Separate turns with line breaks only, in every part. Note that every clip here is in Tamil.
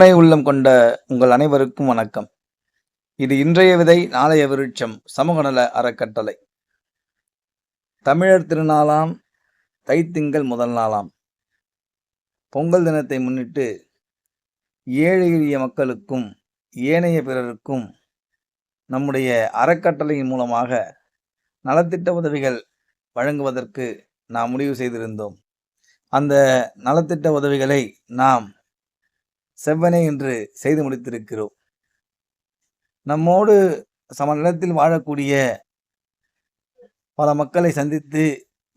கற்பனை உள்ளம் கொண்ட உங்கள் அனைவருக்கும் வணக்கம். இது இன்றைய விதை நாளைய விருட்சம் சமூக நல அறக்கட்டளை. தமிழர் திருநாளாம் தைத்திங்கள் முதல் நாளாம். பொங்கல் தினத்தை முன்னிட்டு ஏழை எளிய மக்களுக்கும் ஏனைய பிறருக்கும் நம்முடைய அறக்கட்டளையின் மூலமாக நலத்திட்ட உதவிகள் வழங்குவதற்கு நாம் முடிவு செய்திருந்தோம். அந்த நலத்திட்ட உதவிகளை நாம் செவ்வனே என்று செய்து முடித்திருக்கிறோம். நம்மோடு சமநிலத்தில் வாழக்கூடிய பல மக்களை சந்தித்து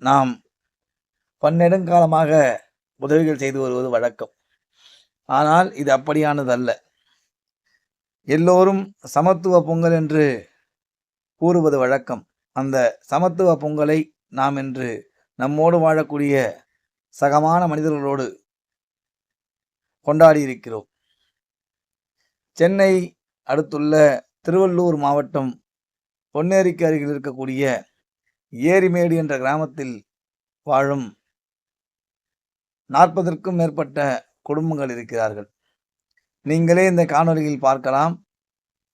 நாம் பன்னெடுங்காலமாக உதவிகள் செய்து வருவது வழக்கம். ஆனால் இது அப்படியானதல்ல. எல்லோரும் சமத்துவ பொங்கல் என்று கூறுவது வழக்கம். அந்த சமத்துவ பொங்கலை நாம் என்று நம்மோடு வாழக்கூடிய சகமான மனிதர்களோடு கொண்டாடி இருக்கிறோம் சென்னை அடுத்துள்ள திருவள்ளூர் மாவட்டம் பொன்னேரிக்கு அருகில் இருக்கக்கூடிய ஏரிமேடு என்ற கிராமத்தில் வாழும் நாற்பதற்கும் மேற்பட்ட குடும்பங்கள் இருக்கிறார்கள். நீங்களே இந்த காணொலியில் பார்க்கலாம்.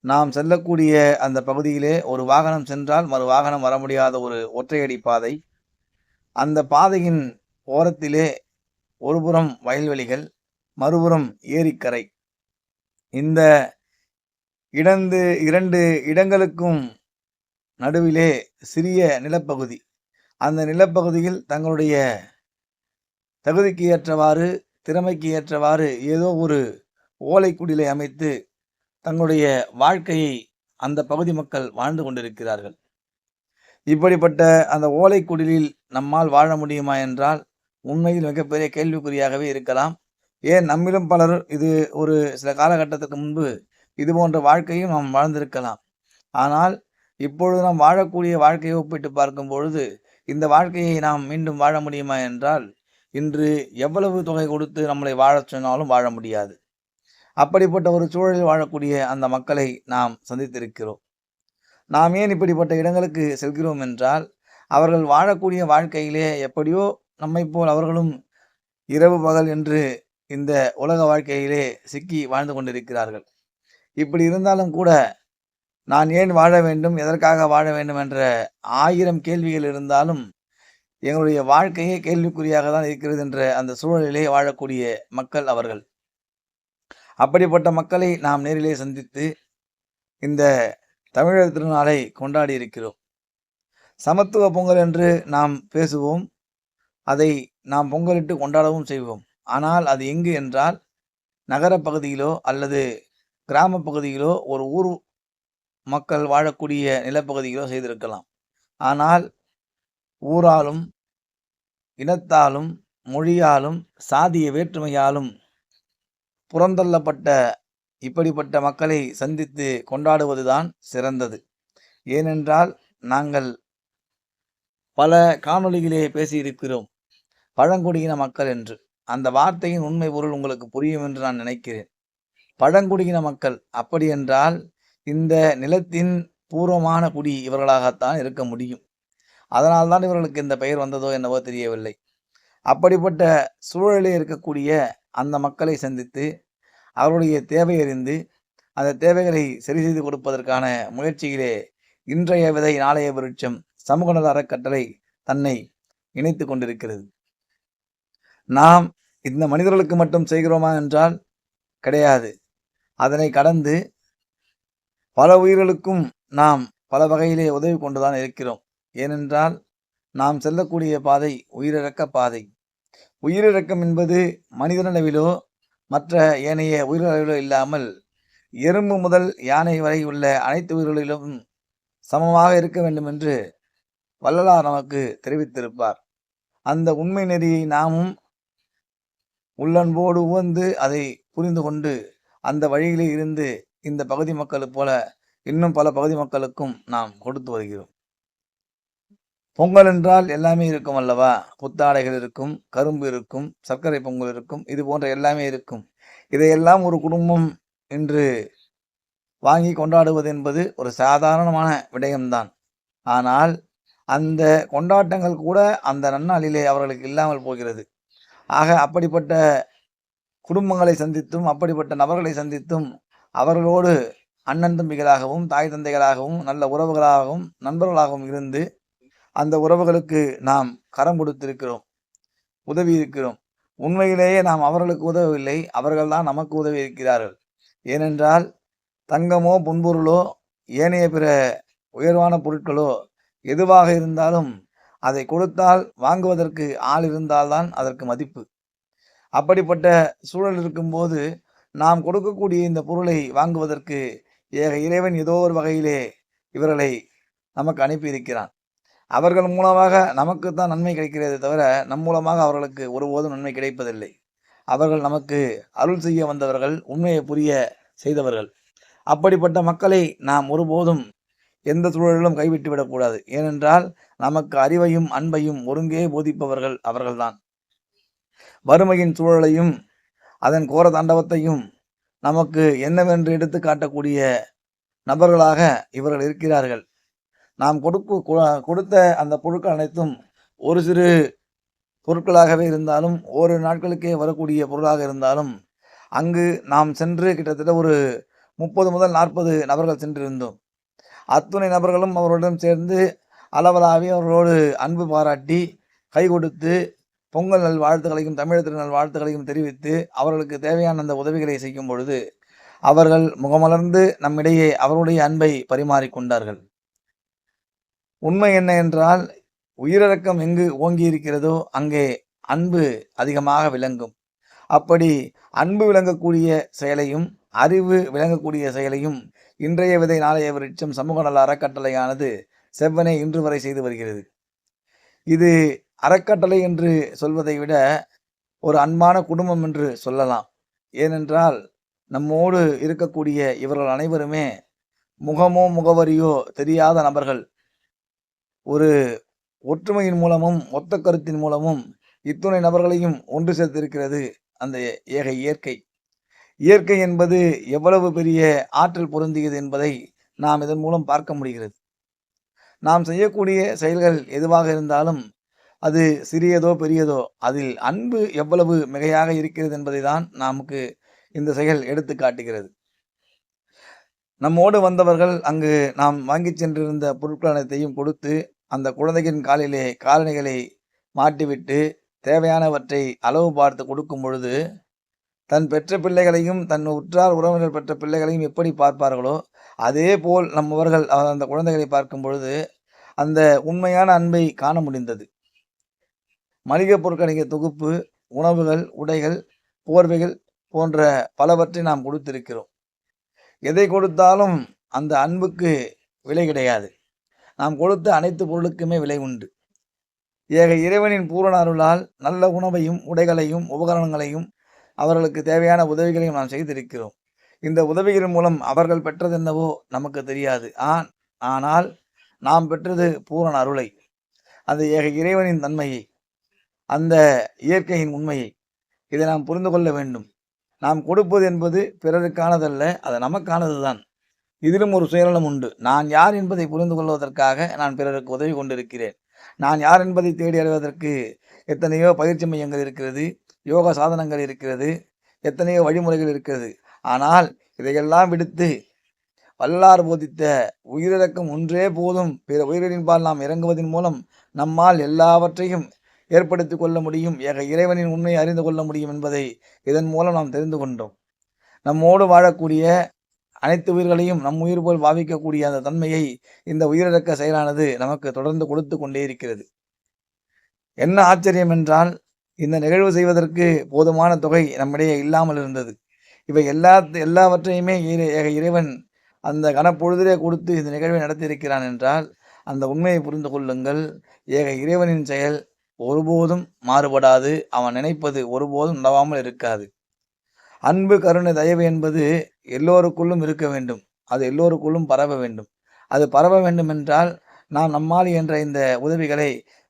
நாம் செல்லக்கூடிய அந்த பகுதியிலே ஒரு வாகனம் சென்றால் மறு வாகனம் வர முடியாத ஒரு ஒற்றையடி பாதை. அந்த பாதையின் ஓரத்திலே ஒருபுறம் வயல்வெளிகள் மறுபுறம் ஏரிக்கரை. இந்த இடந்து இரண்டு இடங்களுக்கும் நடுவிலே சிறிய நிலப்பகுதி. அந்த நிலப்பகுதியில் தங்களுடைய தகுதிக்கு ஏற்றவாறு திறமைக்கு ஏற்றவாறு ஏதோ ஒரு ஓலைக்குடிலை அமைத்து தங்களுடைய வாழ்க்கையை அந்த பகுதி மக்கள் வாழ்ந்து கொண்டிருக்கிறார்கள். இப்படிப்பட்ட அந்த ஓலைக்குடிலில் நம்மால் வாழ முடியுமா என்றால் உண்மையில் மிகப்பெரிய கேள்விக்குறியாகவே இருக்கலாம். ஏன் நம்மிலும் பலர் இது ஒரு சில காலகட்டத்துக்கு முன்பு இது போன்ற வாழ்க்கையும் நாம் வாழ்ந்திருக்கலாம். ஆனால் இப்பொழுது நாம் வாழக்கூடிய வாழ்க்கையை ஒப்பிட்டு பார்க்கும் பொழுது இந்த வாழ்க்கையை நாம் மீண்டும் வாழ முடியுமா என்றால் இன்று எவ்வளவு தொகை கொடுத்து நம்மளை வாழச் சொன்னாலும் வாழ முடியாது. அப்படிப்பட்ட ஒரு சூழலில் வாழக்கூடிய அந்த மக்களை நாம் சந்தித்திருக்கிறோம். நாம் ஏன் இப்படிப்பட்ட இடங்களுக்கு செல்கிறோம் என்றால் அவர்கள் வாழக்கூடிய வாழ்க்கையிலே எப்படியோ நம்மை போல் அவர்களும் இரவு பகல் என்று இந்த உலக வாழ்க்கையிலே சிக்கி வாழ்ந்து கொண்டிருக்கிறார்கள். இப்படி இருந்தாலும் கூட நான் ஏன் வாழ வேண்டும் எதற்காக வாழ வேண்டும் என்ற ஆயிரம் கேள்விகள் இருந்தாலும் எங்களுடைய வாழ்க்கையே கேள்விக்குறியாக தான் இருக்கிறது என்ற அந்த சூழலிலே வாழக்கூடிய மக்கள் அவர்கள். அப்படிப்பட்ட மக்களை நாம் நேரிலே சந்தித்து இந்த தமிழர் திருநாளை கொண்டாடி இருக்கிறோம். சமத்துவ பொங்கல் என்று நாம் பேசுவோம். அதை நாம் பொங்கலிட்டு கொண்டாடவும் செய்வோம். ஆனால் அது எங்கு என்றால் நகர பகுதியிலோ அல்லது கிராம பகுதியிலோ ஒரு ஊர் மக்கள் வாழக்கூடிய நிலப்பகுதியிலோ செய்திருக்கலாம். ஆனால் ஊராலும் இனத்தாலும் மொழியாலும் சாதிய வேற்றுமையாலும் புறந்தள்ளப்பட்ட இப்படிப்பட்ட மக்களை சந்தித்து கொண்டாடுவதுதான் சிறந்தது. ஏனென்றால் நாங்கள் பல காணொளிகளே பேசியிருக்கிறோம். பழங்குடியின மக்கள் என்று. அந்த வார்த்தையின் உண்மை பொருள் உங்களுக்கு புரியும் என்று நான் நினைக்கிறேன். பழங்குடியின மக்கள் அப்படி என்றால் இந்த நிலத்தின் பூர்வமான குடி இவர்களாகத்தான் இருக்க முடியும். அதனால்தான் இவர்களுக்கு இந்த பெயர் வந்ததோ என்னவோ தெரியவில்லை. அப்படிப்பட்ட சூழலில் இருக்கக்கூடிய அந்த மக்களை சந்தித்து அவருடைய தேவை அறிந்து அந்த தேவைகளை சரி செய்து கொடுப்பதற்கான முயற்சியிலே இன்றைய விதை நாளைய விருட்சம் சமூக நல அறக்கட்டளை தன்னை இணைத்து கொண்டிருக்கிறது. நாம் இந்த மனிதர்களுக்கு மட்டும் செய்கிறோமா என்றால் கிடையாது. அதனை கடந்து பல உயிர்களுக்கும் நாம் பல வகையிலே உதவி கொண்டுதான் இருக்கிறோம். ஏனென்றால் நாம் செல்லக்கூடிய பாதை உயிரிழக்க பாதை. உயிரிழக்கம் என்பது மனிதனளவிலோ மற்ற ஏனைய உயிரிழவிலோ இல்லாமல் எறும்பு முதல் யானை வரை உள்ள அனைத்து உயிர்களிலும் சமமாக இருக்க வேண்டும் என்று வள்ளலார் நமக்கு தெரிவித்திருப்பார். அந்த உண்மை நெறியை நாமும் உள்ளன்போடு உவந்து அதை புரிந்து கொண்டு அந்த வழியிலே இருந்து இந்த பகுதி மக்களைப் போல இன்னும் பல பகுதி மக்களுக்கும் நாம் கொடுத்து வருகிறோம். பொங்கல் என்றால் எல்லாமே இருக்கும் அல்லவா? புத்தாடைகள் இருக்கும் கரும்பு இருக்கும் சர்க்கரை பொங்கல் இருக்கும் இது போன்ற எல்லாமே இருக்கும். இதையெல்லாம் ஒரு குடும்பம் இன்று வாங்கி கொண்டாடுவது என்பது ஒரு சாதாரணமான விடயம்தான். ஆனால் அந்த கொண்டாட்டங்கள் கூட அந்த நன்னாளிலே அவர்களுக்கு இல்லாமல் போகிறது. ஆக அப்படிப்பட்ட குடும்பங்களை சந்தித்தும் அப்படிப்பட்ட நபர்களை சந்தித்தும் அவர்களோடு அண்ணன் தம்பிகளாகவும் தாய் தந்தைகளாகவும் நல்ல உறவுகளாகவும் நண்பர்களாகவும் இருந்து அந்த உறவுகளுக்கு நாம் கரம் கொடுத்திருக்கிறோம் உதவி இருக்கிறோம். உண்மையிலேயே நாம் அவர்களுக்கு உதவவில்லை அவர்கள்தான் நமக்கு உதவி இருக்கிறார்கள். ஏனென்றால் தங்கமோ பொன்பொருளோ ஏனைய பிற உயர்வான பொருட்களோ எதுவாக இருந்தாலும் அதை கொடுத்தால் வாங்குவதற்கு ஆள் இருந்தால்தான் அதற்கு மதிப்பு. அப்படிப்பட்ட சூழல் இருக்கும்போது நாம் கொடுக்கக்கூடிய இந்த பொருளை வாங்குவதற்கு ஏக இறைவன் ஏதோ ஒரு வகையிலே இவர்களை நமக்கு அனுப்பியிருக்கிறான் அவர்கள் மூலமாக நமக்குத்தான் நன்மை கிடைக்கிறதே தவிர நம் மூலமாக அவர்களுக்கு ஒருபோதும் நன்மை கிடைப்பதில்லை. அவர்கள் நமக்கு அருள் செய்ய வந்தவர்கள் உண்மையை புரிய செய்தவர்கள். அப்படிப்பட்ட மக்களை நாம் ஒருபோதும் எந்த சூழலிலும் கைவிட்டு விடக்கூடாது. ஏனென்றால் நமக்கு அறிவையும் அன்பையும் ஒருங்கே போதிப்பவர்கள் அவர்கள்தான். வறுமையின் சூழலையும் அதன் கோர தாண்டவத்தையும் நமக்கு என்னவென்று எடுத்து காட்டக்கூடிய நபர்களாக இவர்கள் இருக்கிறார்கள். நாம் கொடுக்க கொ- கொடுத்த அந்த பொருட்கள் அனைத்தும் ஒரு சிறு பொருட்களாகவே இருந்தாலும் ஒரு நாட்களுக்கே வரக்கூடிய பொருளாக இருந்தாலும் அங்கு நாம் சென்று கிட்டத்தட்ட ஒரு முப்பது முதல் நாற்பது நபர்கள் சென்றிருந்தோம். அத்துணை நபர்களும் அவர்களுடன் சேர்ந்து அளவலாவி அவர்களோடு அன்பு பாராட்டி கை கொடுத்து பொங்கல் நல் வாழ்த்துக்களையும் தமிழ் திருநல் வாழ்த்துக்களையும் தெரிவித்து அவர்களுக்கு தேவையான அந்த உதவிகளை செய்யும் பொழுது அவர்கள் முகமலர்ந்து நம்மிடையே அவருடைய அன்பை பரிமாறிக்கொண்டார்கள் உண்மை என்ன என்றால் உயிரிழக்கம் எங்கு ஓங்கி இருக்கிறதோ அங்கே அன்பு அதிகமாக விளங்கும். அப்படி அன்பு விளங்கக்கூடிய செயலையும் அறிவு விளங்கக்கூடிய செயலையும் இன்றைய விதை நாளைய விருட்சம் சமூக நல அறக்கட்டளையானது செவ்வனே இன்று வரை செய்து வருகிறது. இது அறக்கட்டளை என்று சொல்வதை விட ஒரு அன்பான குடும்பம் என்று சொல்லலாம். ஏனென்றால் நம்மோடு இருக்கக்கூடிய இவர்கள் அனைவருமே முகமோ முகவரியோ தெரியாத நபர்கள். ஒரு ஒற்றுமையின் மூலமும் ஒத்த கருத்தின் மூலமும் இத்துணை நபர்களையும் ஒன்று சேர்த்திருக்கிறது அந்த ஏக இயற்கை. இயற்கை என்பது எவ்வளவு பெரிய ஆற்றல் பொருந்தியது என்பதை நாம் இதன் மூலம் பார்க்க முடிகிறது. நாம் செய்யக்கூடிய செயல்கள் எதுவாக இருந்தாலும் அது சிறியதோ பெரியதோ அதில் அன்பு எவ்வளவு மிகையாக இருக்கிறது என்பதை தான் நமக்கு இந்த செயல் எடுத்து காட்டுகிறது. நம்மோடு வந்தவர்கள் அங்கு நாம் வாங்கிச் சென்றிருந்த பொருட்கள் அனைத்தையும் கொடுத்து அந்த குழந்தையின் காலிலே காலணிகளை மாட்டிவிட்டு தேவையானவற்றை அளவு பார்த்து கொடுக்கும் பொழுது தன் பெற்ற பிள்ளைகளையும் தன் உற்றார் உறவினர் பெற்ற பிள்ளைகளையும் எப்படி பார்ப்பார்களோ அதே போல் நம்மவர்கள் அந்த குழந்தைகளை பார்க்கும் பொழுது அந்த உண்மையான அன்பை காண முடிந்தது. மளிகை பொருட்களின் தொகுப்பு உணவுகள் உடைகள் போர்வைகள் போன்ற பலவற்றை நாம் கொடுத்திருக்கிறோம். எதை கொடுத்தாலும் அந்த அன்புக்கு விலை கிடையாது. நாம் கொடுத்த அனைத்து பொருளுக்குமே விலை உண்டு. ஏக இறைவனின் பூரண அருளால் நல்ல உணவையும் உடைகளையும் உபகரணங்களையும் அவர்களுக்கு தேவையான உதவிகளையும் நாம் செய்திருக்கிறோம். இந்த உதவிகளின் மூலம் அவர்கள் பெற்றது என்னவோ நமக்கு தெரியாது. ஆன் ஆனால் நாம் பெற்றது பூரண அருளை. அந்த ஏக இறைவனின் தன்மையை அந்த இயற்கையின் உண்மையை இதை நாம் புரிந்து கொள்ள வேண்டும். நாம் கொடுப்பது என்பது பிறருக்கானதல்ல அது நமக்கானதுதான். இதிலும் ஒரு சுயநலம் உண்டு. நான் யார் என்பதை புரிந்து கொள்வதற்காக நான் பிறருக்கு உதவி கொண்டிருக்கிறேன். நான் யார் என்பதை தேடி அறிவதற்கு எத்தனையோ பயிற்சி மையங்கள் இருக்கிறது. யோகா சாதனங்கள் இருக்கிறது எத்தனையோ வழிமுறைகள் இருக்கிறது. ஆனால் இதையெல்லாம் விடுத்து வல்லார் போதித்த உயிரிழக்கம் ஒன்றே போதும். பிற உயிரின்பால் நாம் இறங்குவதன் மூலம் நம்மால் எல்லாவற்றையும் ஏற்படுத்தி கொள்ள முடியும். ஏக இறைவனின் உண்மையை அறிந்து கொள்ள முடியும் என்பதை இதன் மூலம் நாம் தெரிந்து கொண்டோம். நம்மோடு வாழக்கூடிய அனைத்து உயிர்களையும் நம் உயிர் போல் பாவிக்கக்கூடிய அந்த தன்மையை இந்த உயிரிழக்க செயலானது நமக்கு தொடர்ந்து கொடுத்து கொண்டே இருக்கிறது. என்ன ஆச்சரியம் என்றால் இந்த நிகழ்வு செய்வதற்கு போதுமான தொகை நம்மிடையே இல்லாமல் இருந்தது. இவை எல்லா எல்லாவற்றையுமே ஏக இறைவன் அந்த கனப்பொழுதிலே கொடுத்து இந்த நிகழ்வை நடத்தியிருக்கிறான் என்றால் அந்த உண்மையை புரிந்து கொள்ளுங்கள். ஏக இறைவனின் செயல் ஒருபோதும் மாறுபடாது. அவன் நினைப்பது ஒருபோதும் நடவாமல் இருக்காது. அன்பு கருணை தயவு என்பது எல்லோருக்குள்ளும் இருக்க வேண்டும். அது எல்லோருக்குள்ளும் பரவ வேண்டும். அது பரவ வேண்டுமென்றால் நாம் நம்மால் என்ற இந்த உதவிகளை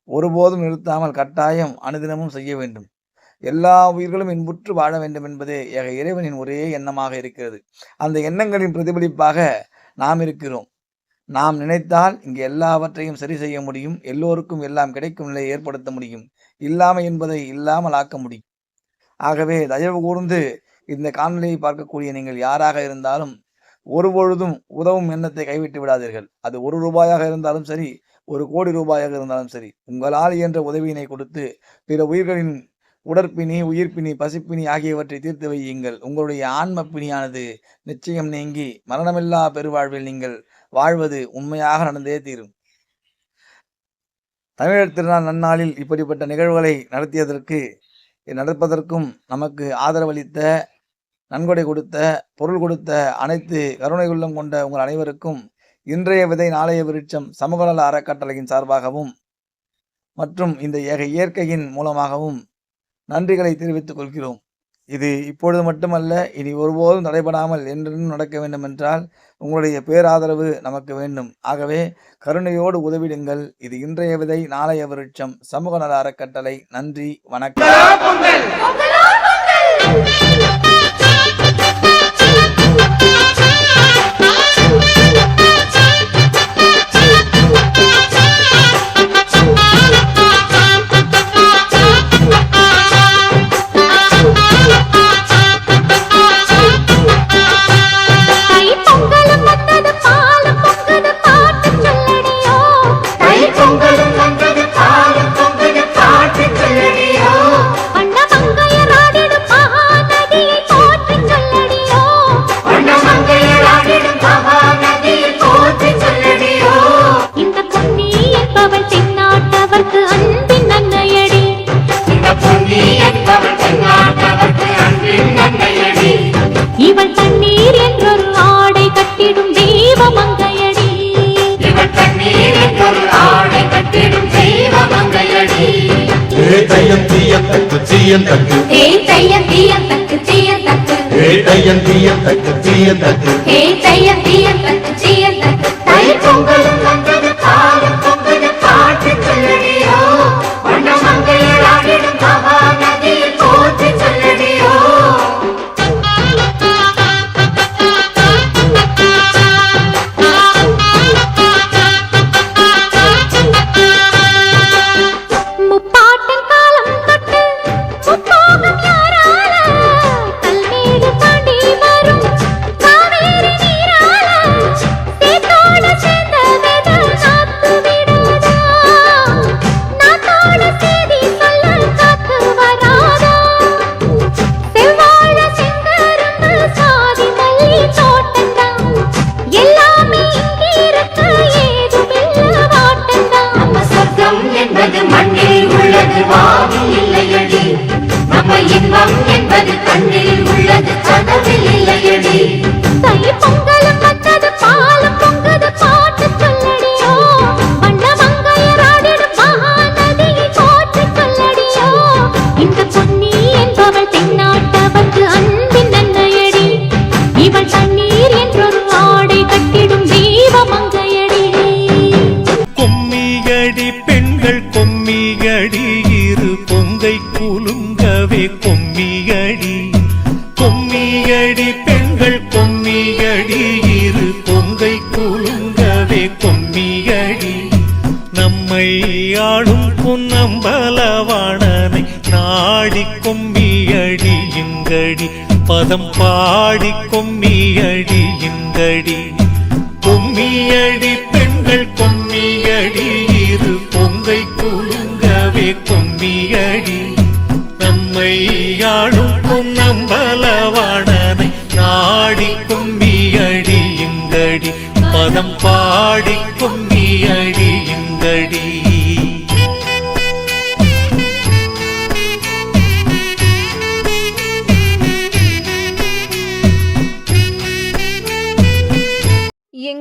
ஒருபோதும் நிறுத்தாமல் கட்டாயம் அனுதினமும் செய்ய வேண்டும். எல்லா உயிர்களும் இன்புற்று வாழ வேண்டும் என்பதே ஏக இறைவனின் ஒரே எண்ணமாக இருக்கிறது. அந்த எண்ணங்களின் பிரதிபலிப்பாக நாம் இருக்கிறோம். நாம் நினைத்தால் இங்கு எல்லாவற்றையும் சரி செய்ய முடியும். எல்லோருக்கும் எல்லாம் கிடைக்கும் நிலையை ஏற்படுத்த முடியும். இல்லாமை என்பதை இல்லாமல் ஆக்க முடியும். ஆகவே தயவு கூர்ந்து இந்த காணொலியை பார்க்கக்கூடிய நீங்கள் யாராக இருந்தாலும் ஒருபொழுதும் உதவும் எண்ணத்தை கைவிட்டு விடாதீர்கள். அது ஒரு ரூபாயாக இருந்தாலும் சரி ஒரு கோடி ரூபாயாக இருந்தாலும் சரி உங்களால் இயன்ற உதவியினை கொடுத்து பிற உயிர்களின் உடற்பிணி உயிர்ப்பினி பசிப்பினி ஆகியவற்றை தீர்த்து வையுங்கள். உங்களுடைய ஆன்ம பிணியானது நிச்சயம் நீங்கி மரணமில்லா பெருவாழ்வில் நீங்கள் வாழ்வது உண்மையாக நடந்தே தீரும். தமிழர் திருநாள் நன்னாளில் இப்படிப்பட்ட நிகழ்வுகளை நடத்தியதற்கு நடப்பதற்கும் நமக்கு ஆதரவளித்த நன்கொடை கொடுத்த பொருள் கொடுத்த அனைத்து கருணை உள்ளம் கொண்ட உங்கள் அனைவருக்கும் இன்றைய விதை நாளைய விருட்சம் சமூகநல அறக்கட்டளையின் சார்பாகவும் மற்றும் இந்த ஏக இயற்கையின் மூலமாகவும் நன்றிகளை தெரிவித்துக் கொள்கிறோம். இது இப்பொழுது மட்டுமல்ல இனி ஒருபோதும் தடைபடாமல் என்றென்றும் நடக்க வேண்டும் என்றால் உங்களுடைய பேராதரவு நமக்கு வேண்டும். ஆகவே கருணையோடு உதவிடுங்கள். இது இன்றைய விதை நாளைய விருட்சம் சமூக நல அறக்கட்டளை. நன்றி வணக்கம்.
ஏதையன் தீயன் தக்கு தீயன் தக்கு.
ஹே தையம் தீயம் தக்கு. தீயம் தக்கு ஹே தையம் தீயம் தக்கு தீயம் தக்கு.
தை பொங்கலும்
கொம்மியடி இந்தடி. கொம்மியடி பெண்கள் கொம்மியடி இரு பொங்கை குலுங்கவே கொம்மியடி நம்மை யாழும் பொன்னம்பலவாணனை நாடி கொம்மியடி இந்தடி. பதம் பாடி கொம்மியடி